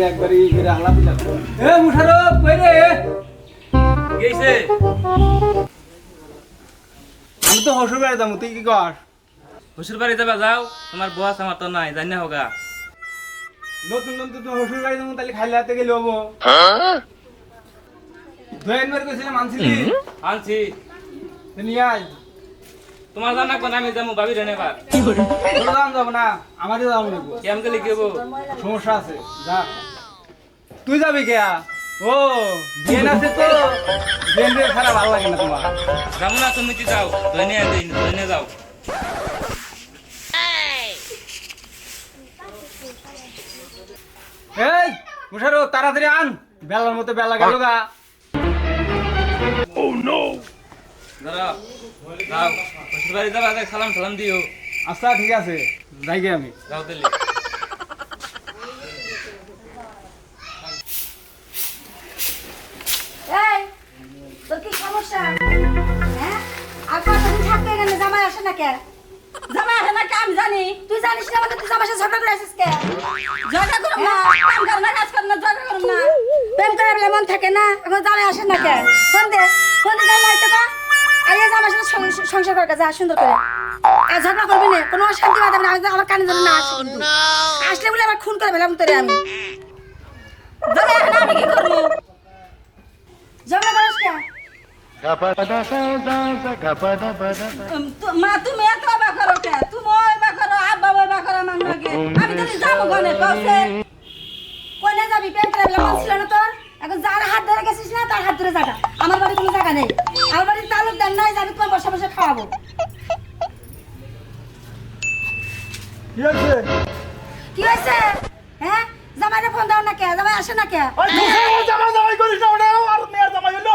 রে একবারই করে আলাপ দিলাম এ মুশারফ কই রে? গেছে আমি তো হসুর বাড়ি যাব তুই কি কর? শ্বশুর বাড়ি যাবা যাও তোমার বস আমার তো নাই জানি হোগা। নতুন নতুন তো হসুর বাড়ি যাব তাহলে খাইলে হাতে গেলে হব। দুই একবার কইছিলাম আনছিলি? আনছি। নিয়ে আয়। তোমার জানা কোন আমি যাব ভাবি রেনে বার। তোর দাম যাব না আমারই যাব নেব কেম গেলে কেবো সমস্যা আছে যা। তুই যাবি কে? ও বিয়েন আছে তো। বিয়েন রে ছাড়া ভালো লাগে না তোমার। যাব না তুমি কি যাও? ধনিয়া দিন ধনিয়া যাও। এই মুশারফ তাড়াতাড়ি আন। বেলার মতো বেলা গেল গা। দাঁড়াও যাও শ্বশুর বাড়ি যাবা যাই সালাম সালাম দিও। আচ্ছা ঠিক আছে। যাই গে আমি। যাও দিল্লি এই তোর কি সমস্যা? হ্যাঁ? আর কতদিন না কে? জামাই আসে না কে? কোনো অশান্তি বাঁধাবে না। আমি- আমার কানে না আসে কিন্তু। আসলে বলে খুন করে ফেলাম তোরে আমি। আমি কি করব? ঝগড়া করিস কে? মা তুমি এত বা করো কে? তুমি ওই বা করো আব্বা ওই বা করো আমার নাকি আমি তো যাব কোনে কসে। কোনে যাবি প্রেম করে মন ছিল না তোর? এখন যার হাত ধরে গেছিস না তার হাত ধরে যাটা আমার বাড়ি কোনো জায়গা নেই। আমার বাড়ি তালুকদার নাই যাবি তোমার বসে বসে খাওয়াবো। কি হয়েছে? কি হয়েছে? হ্যাঁ? জামাইরে ফোন দাও না কে? জামাই আসে না কে? ওই জামাই জামাই করিস না ওটা আর মেয়ের জামাই হইল। হ্যাঁ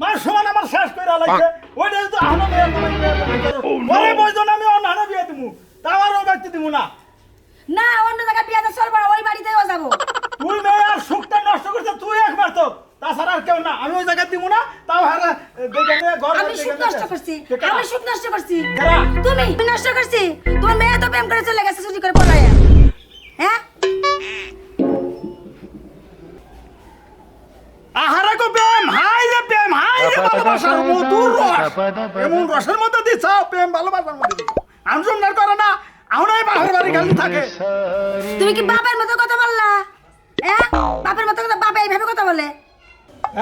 মার সমান আমার শেষ করে লাগছে ওইটা তো আহনা মেয়ের জামাই মেয়ের জামাই করো ওরে বইজন আমি অন্য হানা বিয়ে দিমু। তাও আর ও ব্যক্তি দিমু না। না অন্য জায়গায় বিয়াতে চলবো না ওই বাড়িতেও যাব। তুই মেয়ে আর সুখটা নষ্ট করছে তুই একবার তো। তাছাড়া আর কেউ না। আমি ওই জায়গায় দিমু না তাও হারা দেখে ঘর আমি সুখ নষ্ট করছি। আমি সুখ নষ্ট করছি। কারা? তুমি নষ্ট করছি। তোমার মেয়ে তো প্রেম করে চলে গেছে চুরি করে এমন রসের মধ্যে দিছ প্রেম ভালোবাসার মধ্যে দিছ আমজুম করে না আহুনাই বাহির বাড়ি খালি থাকে। তুমি কি বাবার মতো কথা বললা? হ্যাঁ? বাপের মতো কথা বাবা এইভাবে কথা বলে?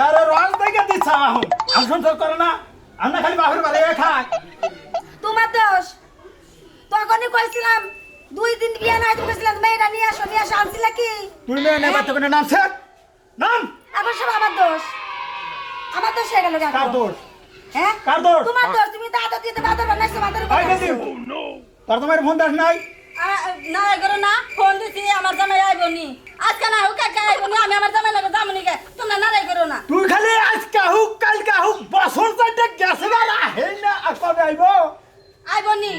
আরে রস দেখে দিছ আহুন আমজুম করে না আমরা খালি বাহির বাড়ি খায়। তোমার দোষ। তখনই কইছিলাম দুই দিন বিয়ে নাই তুমি কইছিলাম মেয়েরা নিয়ে আসো নিয়ে আসো আনছিলা কি? তুই মেয়ে নেবা তো কোনো নাম নাম? আবার সব আমার দোষ। আমার দোষ হয়ে গেল কার দোষ? হ্যাঁ? কার দোষ? তোমার দোষ তুমি তো আদর দিতে বাদর বানাইছো বাদর গেছি তোর তোমার ফোন দাস নাই। না এগুলো না ফোন দিছি আমার জামাই আইবো নি। আজকে না হোক কালকে আইবো নি আমি আমার জামাই লাগে যাব নি কে তোমরা না করো না। তুই খালি আজ কাহুক কাল কাহুক বছর চারটে গেছে না আহে না আর কবে আইব? আইবো নি।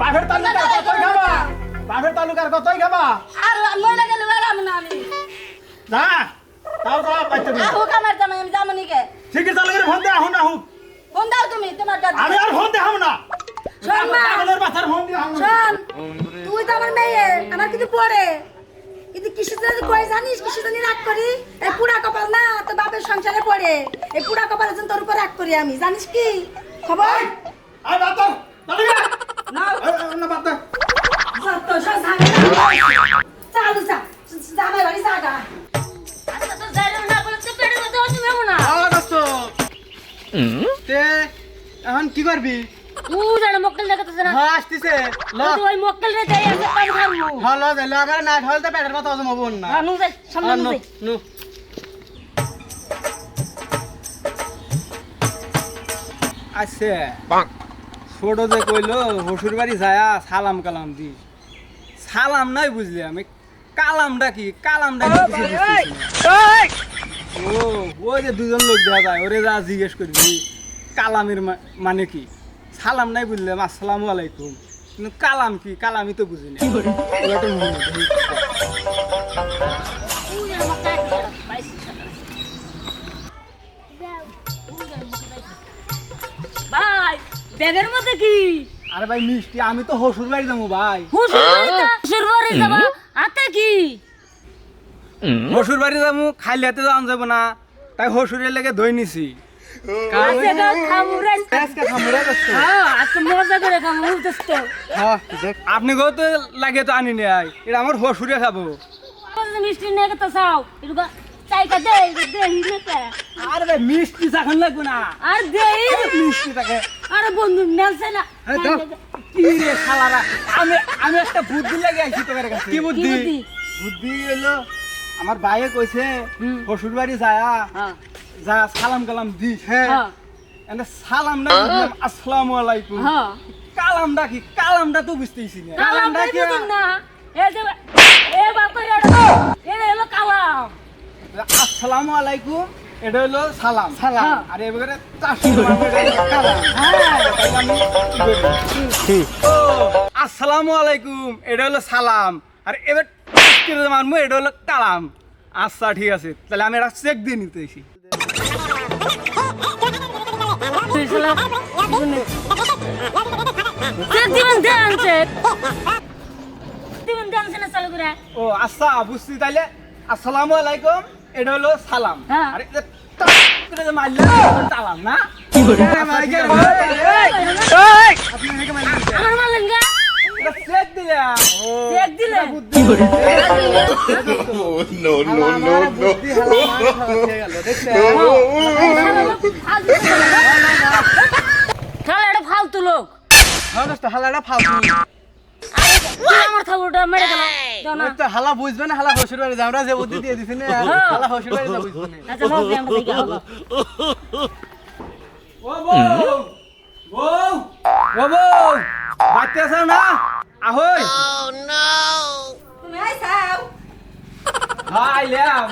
বাঘের তালুকার কতই খাবা? বাঘের তালুকার কতই খাবা? আর মহিলা গেলে বেড়াবো না আমি। যা তাও তো বাইতে দিবি হোক আমার জামাই আমি যাব নি কে ঠিক আছে তাহলে ফোন দে আহুন আহুক ফোন দাও তুমি তোমার দাদা আমি আর ফোন দেখাম না শোন মা। তুই তো আমার মেয়ে আমার কিছু পড়ে। কিন্তু কই জানিস? রাগ করি? এই পুরা কপাল না তো বাপের সংসারে পড়ে। এই পুরা কপালের জন্য তোর উপর রাগ করি আমি জানিস কি? খবর? আয় বাতর না সব ঝামেলা চালু জামাই বাড়ি জাগা এখন কি করবি? তুই জানো মক্কেল দেখাতে না? হ্যাঁ আসতেছে। ল। ওই মক্কেল রে যাই আছে খাব হল যাই ল আমার না হল তো পেটের কথা হজম হব না। নু যাই সামনে নু নু, যাই নু। আছে ছোট যে কইলো হসুর বাড়ি যায়া সালাম কালাম দি। সালাম নাই বুঝলি আমি কালামটা কি? কালামটা কি না। ও ওই যে দুজন লোক দেখা যায় ওরে যা জিজ্ঞেস করবি কালামের মা- মানে কি? সালাম নাই বুঝলাম আসসালামু আলাইকুম। কিন্তু কালাম কি? কালামই তো বুঝি না। ভাই ব্যাগের মধ্যে কি? আরে ভাই মিষ্টি আমি তো হসুর বাড়ি যাব ভাই। হুশুর বাড়ি যাবা? হাতে কি? হসুর বাড়ি যাব খাইলে হাতে যাওয়া যাব না। তাই হসুরের লেগে দই নিছি। তো রে। হ্যাঁ, তো? আপনি গো তো লাগে তো আনি নাই এটা আমার হসুরে খাব। মিষ্টি নিয়ে গেতে চাও, দে, আর ভাই মিষ্টি চাখান লাগবে না। আর দে, মিষ্টি থাকে। আরে বন্ধু মেলছে না। এই কি রে শালারা? আমি আমি একটা বুদ্ধি লাগে আইছি তোমার কাছে। কি কি বুদ্ধি? বুদ্ধি এলো আমার ভাইয়ে কইছে হুম। হসুর বাড়ি যায়া হ্যাঁ, যা সালাম কালাম দিস হ্যাঁ। হ্যাঁ, এনে সালাম না দিলাম আসসালামু আলাইকুম হ্যাঁ। কালামটা কি? কালামটা তো বুঝতেইছি না কালাম কি? না। এই যে, এ বাবা, এটা এটা হলো কালাম। আসসালামু আলাইকুম এটা হলো সালাম। সালাম। হ্যাঁ। আর এবারে হ্যাঁ? ও আসসালামু আলাইকুম এটা হলো সালাম। আর এবার করে মারমু এটা হলো কালাম। আচ্ছা ঠিক আছে। তাহলে আমি এটা চেক দিয়ে নিতে ও আচ্ছা বুঝছি তাইলে। আসসালামু আলাইকুম। এটা হলো সালাম। হ্যাঁ। আর কালাম না? আচ্ছা? আমার মারলেন গা? no, no, no, no. ফালতু লোক হালাটা ফালতু আমার ঠাকুরটা মেরে গেল দাও না। হালা বুঝবে না হালা হসুর বাড়ি আমরা যে বুদ্ধি দিয়ে দিছি না হ্যাঁ। হালা হসুর বাড়ি যা বুঝবে না আচ্ছা মাছ আমরা দেখি হবে। ও বউ বউ ও বউ বাচ্চা আছে না আহই তুমি আইসাও হ্যাঁ আইলাম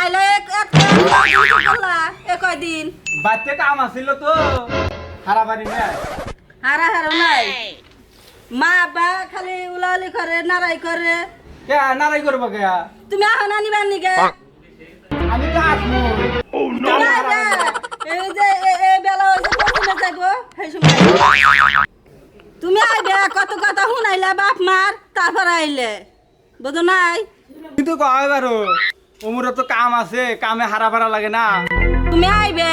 আইলে এক এক কয়দিন বাচ্চা কাম আছিল তো হারা বাড়ি না হারা হারা নাই। মা বা খালি উলাউলি করে নারাই করে। কে নারাই করব কে? তুমি আমি তো আসমু তুমি আইবে। এই যে এ- এ বেলা হয়েছে পশ্চিমে যাইবো সেই সময় তুমি আইবে কত কথা শুনাইলা বাপ মার তারপর আইলে। বুঝো নাই? কিন্তু কয় বারো ওমরা তো কাম আছে কামে হারা ভাড়া লাগে না। তুমি আইবে।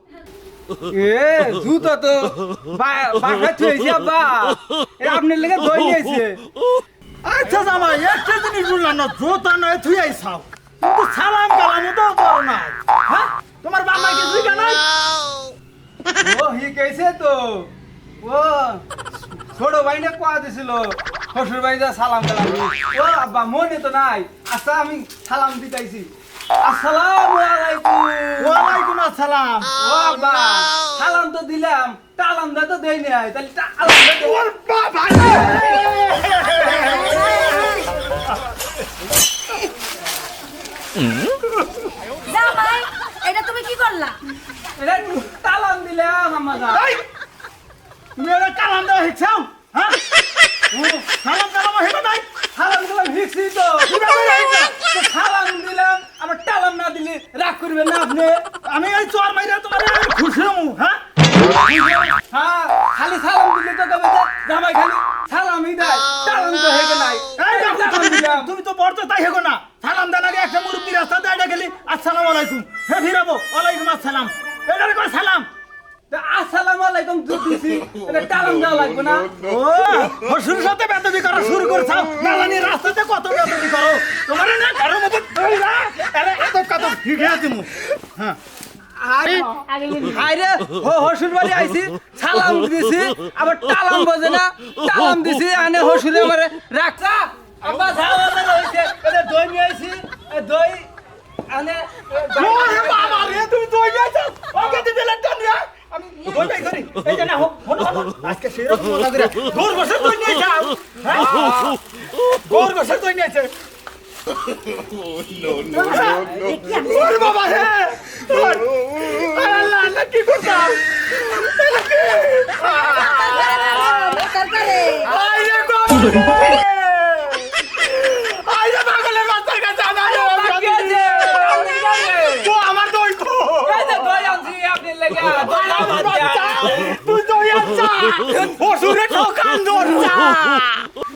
এ, জুতো তো বাসায় থুয়েছি আব্বা আপনার লেগে দই নিয়েছে। আচ্ছা জামাই, একটা জিনিস বললাম না, জোতা নয় তুই আইসাও। কিন্তু সালাম কালাম তো তোর নাই হ্যাঁ? তোমার বাবা কি তুই নাই ও হি কেছে তো। ও, ছোট ভাইনে কোয়া দিছিল? শ্বশুর ভাই যা সালাম কালাম ও, আব্বা, মনে তো নাই। আচ্ছা আমি সালাম দিতাইছি আসসালামু আলাইকুম। ওয়ালাইকুম আসসালাম। ও আব্বা সালাম তো দিলাম টালাম দা তো দেই নাই তাহলে টালাম দা ওর বাবা জামাই এটা তুমি কি করলা? এটা দিলাম আমাজা এই! কালাম দেওয়া হ্যাঁ? সালাম কালাম হেবে নাই সালাম দিলাম হিকছি তো। কীভাবে হইছে? তো সালাম দিলাম আবার টালাম না দিলে রাগ করবেন না আপনি। আমি এই চর মাইরা তোমার খুশি হমু হ্যাঁ? হ্যাঁ খালি সালাম দিলে তো তবে জামাই খালি সালামই দেয় টালাম তো হেগে নাই। তুমি তো বড় তো তাই হেগো না। সালাম দেন আগে একটা মুরব্বী রাস্তা দেয় গেলি আসসালামু আলাইকুম। হে ফিরাবো ওয়ালাইকুম আসসালাম। এটারে কয় সালাম? আসসালামু আলাইকুম দিছি এটা টালাম দেওয়া লাগবে না। ও হসুর সাথে বেদবি করা শুরু করছাও। দালানি রাস্তাতে কত বেদবি করো তোমার না কারোর মতো ধইরা আরে এত কত ঠিক আছে মু হ্যাঁ আরে হো হসুর বাড়ি আইছি সালাম দিছি আবার টালাম বাজে না টালাম দিছি আনে হসুরে আমারে রাখছা আব্বা সালাম হইছে এটা দই নিয়ে আইছি এ দই আনে এ, দই- ওরে বাবা রে তুমি দই যাইছো ওকে দিতে লাগতো না আমি দই বাই করি। এই যে হোক হলো হলো আজকে সেরকম মজা করে দূর বসে দই নিয়ে যাও হ্যাঁ। দূর বসে দই নিয়েছে দেখি আমি ওরে বাবা হে ওর আয় আল্লাহ আল্লাহ কি করতাম সরকারে আয় তো তুই আচ্ছা অসুরে ঠকান দরজা